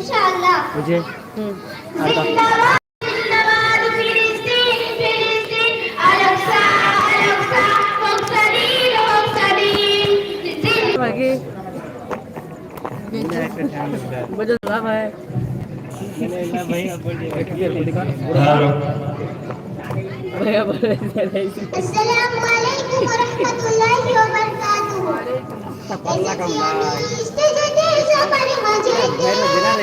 मुझे? आपका बजो साहब है। हाँ। अस्सलाम वालेकुम व रहमतुल्लाहि व बरकातहू